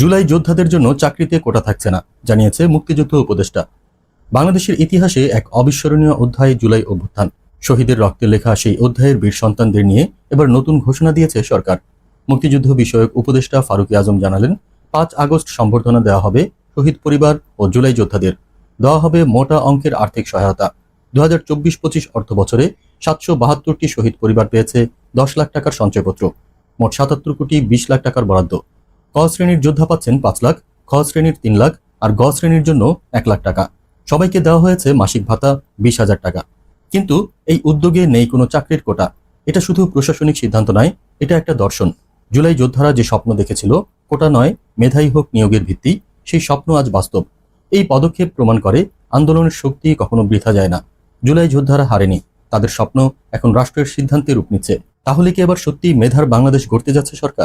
জুলাই যোদ্ধাদের জন্য চাকরিতে কোটা থাকছে না, জানিয়েছে মুক্তিযুদ্ধ উপদেষ্টা। বাংলাদেশের ইতিহাসে এক অবিস্মরণীয় অধ্যায় জুলাই অভ্যুত্থান। শহীদের রক্তে লেখা সেই অধ্যায়ের বীর সন্তানদের নিয়ে এবার নতুন ঘোষণা দিয়েছে সরকার। মুক্তিযুদ্ধ বিষয়ক উপদেষ্টা ফারুকি আজম জানালেন, পাঁচ আগস্ট সম্বর্ধনা দেওয়া হবে শহীদ পরিবার ও জুলাই যোদ্ধাদের। দেওয়া হবে মোটা অঙ্কের আর্থিক সহায়তা। দু হাজার চব্বিশ পঁচিশ অর্থ বছরে সাতশো বাহাত্তরটি শহীদ পরিবার পেয়েছে দশ লাখ টাকার সঞ্চয়পত্র। মোট সাতাত্তর কোটি বিশ লাখ টাকার বরাদ্দ। ক শ্রেণির যোদ্ধা পাচ্ছেন পাঁচ লাখ খ শ্রেণির তিন লাখ আর গ শ্রেণির জন্য এক লাখ টাকা। সবাইকে দেওয়া হয়েছে মাসিক ভাতা বিশ হাজার টাকা। কিন্তু এই উদ্যোগে নেই কোনো চাকরির কোটা। এটা শুধু প্রশাসনিক সিদ্ধান্ত নয়, এটা একটা দর্শন। জুলাই যোদ্ধারা যে স্বপ্ন দেখেছিল, কোটা নয়, মেধাই হোক নিয়োগের ভিত্তি, সেই স্বপ্ন আজ বাস্তব। এই পদক্ষেপ প্রমাণ করে আন্দোলনের শক্তি কখনো বৃথা যায় না। জুলাই যোদ্ধারা হারেনি, তাদের স্বপ্ন এখন রাষ্ট্রের সিদ্ধান্তে রূপ নিচ্ছে। তাহলে কি এবার সত্যি মেধার বাংলাদেশ গড়তে যাচ্ছে সরকার?